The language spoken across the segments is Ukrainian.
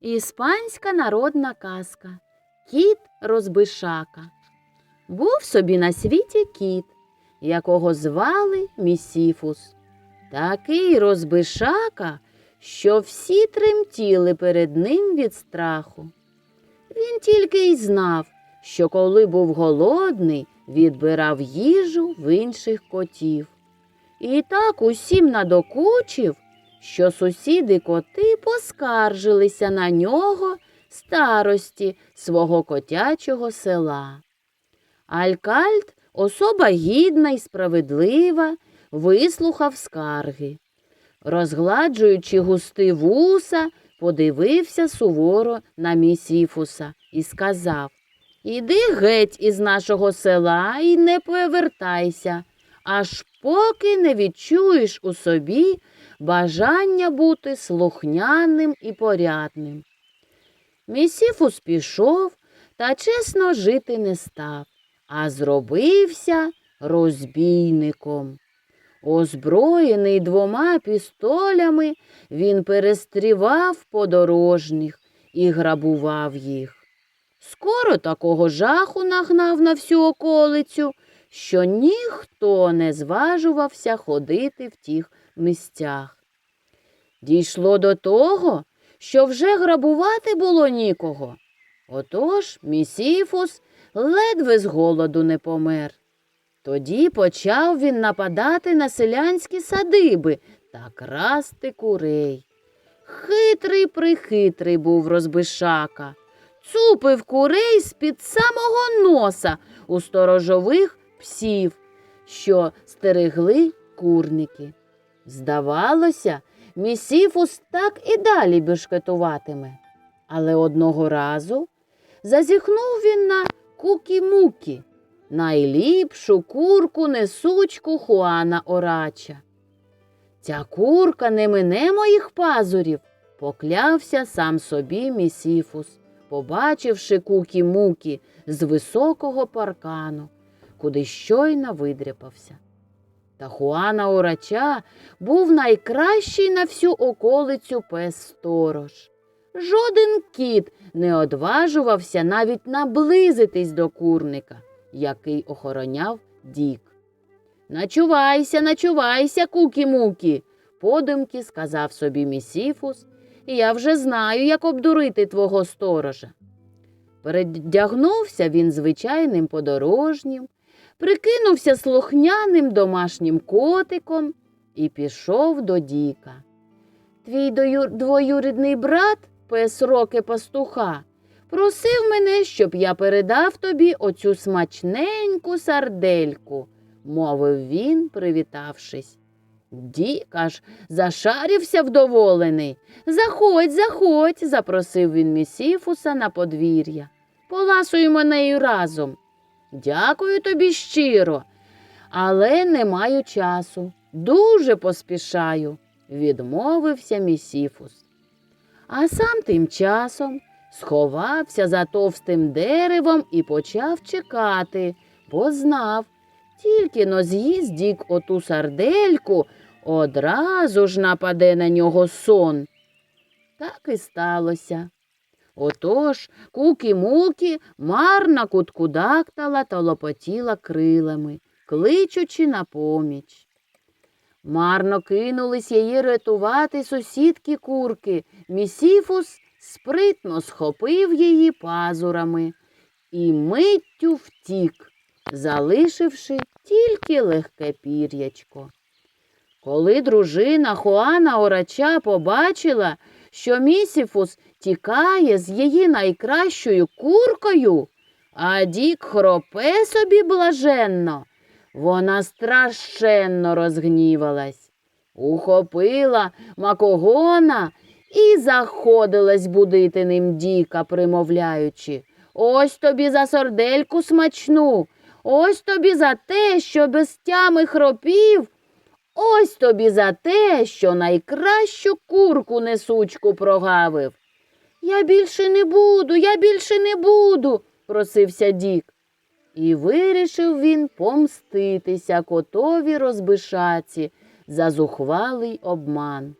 Іспанська народна казка Кіт розбишака. Був собі на світі кіт, якого звали Місіфус. Такий розбишака, що всі тремтіли перед ним від страху. Він тільки й знав, що коли був голодний, відбирав їжу в інших котів. І так усім надокучив, що сусіди коти поскаржилися на нього старості свого котячого села. Алькальт, особа гідна і справедлива, вислухав скарги. Розгладжуючи густи вуса, подивився суворо на місіфуса і сказав Іди геть із нашого села і не повертайся, аж поки не відчуєш у собі бажання бути слухняним і порядним. Місіфус пішов та чесно жити не став, а зробився розбійником. Озброєний двома пістолями, він перестрівав подорожніх і грабував їх. Скоро такого жаху нагнав на всю околицю, що ніхто не зважувався ходити в тих місцях. Дійшло до того, що вже грабувати було нікого. Отож місіфус ледве з голоду не помер. Тоді почав він нападати на селянські садиби та красти курей. Хитрий прихитрий був розбишака, цупив курей з-під самого носа у сторожових псів, що стерегли курники. Здавалося, місіфус так і далі бешкетуватиме. Але одного разу зазіхнув він на кукі-мукі, найліпшу курку несучку Хуана Орача. Ця курка не мине моїх пазурів, поклявся сам собі місіфус, побачивши кукі-мукі з високого паркану, куди щойно видряпався. Та Хуана Орача був найкращий на всю околицю пес сторож. Жоден кіт не одважувався навіть наблизитись до курника, який охороняв дік. Начувайся, начувайся, кукі-мукі, подумки сказав собі місіфус, я вже знаю, як обдурити твого сторожа. Передягнувся він звичайним подорожнім, прикинувся слухняним домашнім котиком і пішов до Діка. Твій двоюрідний брат, пес роки пастуха, просив мене, щоб я передав тобі оцю смачненьку сардельку, мовив він, привітавшись. Дік аж зашарівся вдоволений. Заходь, заходь, запросив він місіфуса на подвір'я. Поласуємо нею разом. Дякую тобі щиро, але не маю часу. Дуже поспішаю, відмовився місіфус. А сам тим часом сховався за товстим деревом і почав чекати, бо знав, тільки но з'їсть дік оту сардельку, одразу ж нападе на нього сон. Так і сталося. Отож кукі-мукі марно куткудактала та лопотіла крилами, кличучи на поміч. Марно кинулись її рятувати сусідки курки. Місіфус спритно схопив її пазурами і миттю втік, залишивши тільки легке пір'ячко. Коли дружина Хуана Орача побачила, що Місіфус тікає з її найкращою куркою, а Дік хропе собі блаженно, вона страшенно розгнівалась, ухопила макогона і заходилась будити ним Діка, примовляючи Ось тобі за сордельку смачну, ось тобі за те, що без тями хропів. Ось тобі за те, що найкращу курку несучку прогавив. Я більше не буду, я більше не буду, просився Дік. І вирішив він помститися котові розбишаці за зухвалий обман.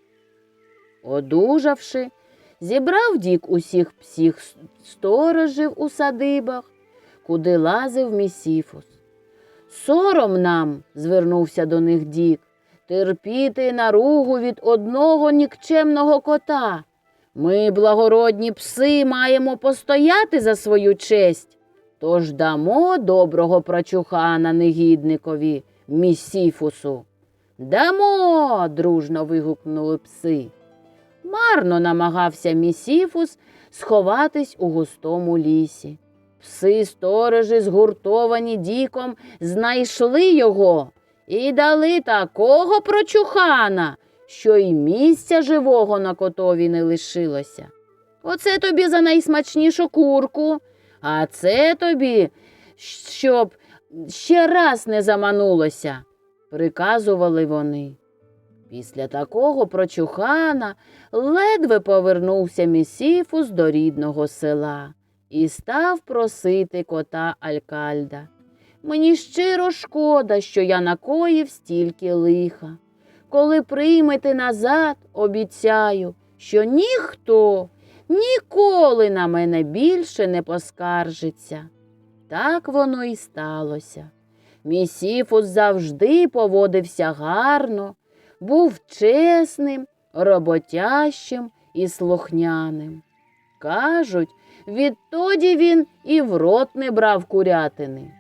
Одужавши, Зібрав дік усіх псіх сторожів у садибах, куди лазив місіфус. Сором нам, звернувся до них дік, терпіти наругу від одного нікчемного кота. Ми, благородні пси, маємо постояти за свою честь. Тож дамо доброго прочухана негідникові, місіфусу. Дамо. дружно вигукнули пси. Марно намагався місіфус сховатись у густому лісі. Пси сторожі, згуртовані діком, знайшли його і дали такого прочухана, що й місця живого на котові не лишилося. Оце тобі за найсмачнішу курку, а це тобі, щоб ще раз не заманулося, приказували вони. Після такого прочухана ледве повернувся місіфус до рідного села і став просити кота Алькальда. Мені щиро шкода, що я накоїв стільки лиха. Коли приймете назад, обіцяю, що ніхто ніколи на мене більше не поскаржиться. Так воно і сталося. Місіфус завжди поводився гарно, був чесним, роботящим і слухняним. Кажуть, відтоді він і в рот не брав курятини.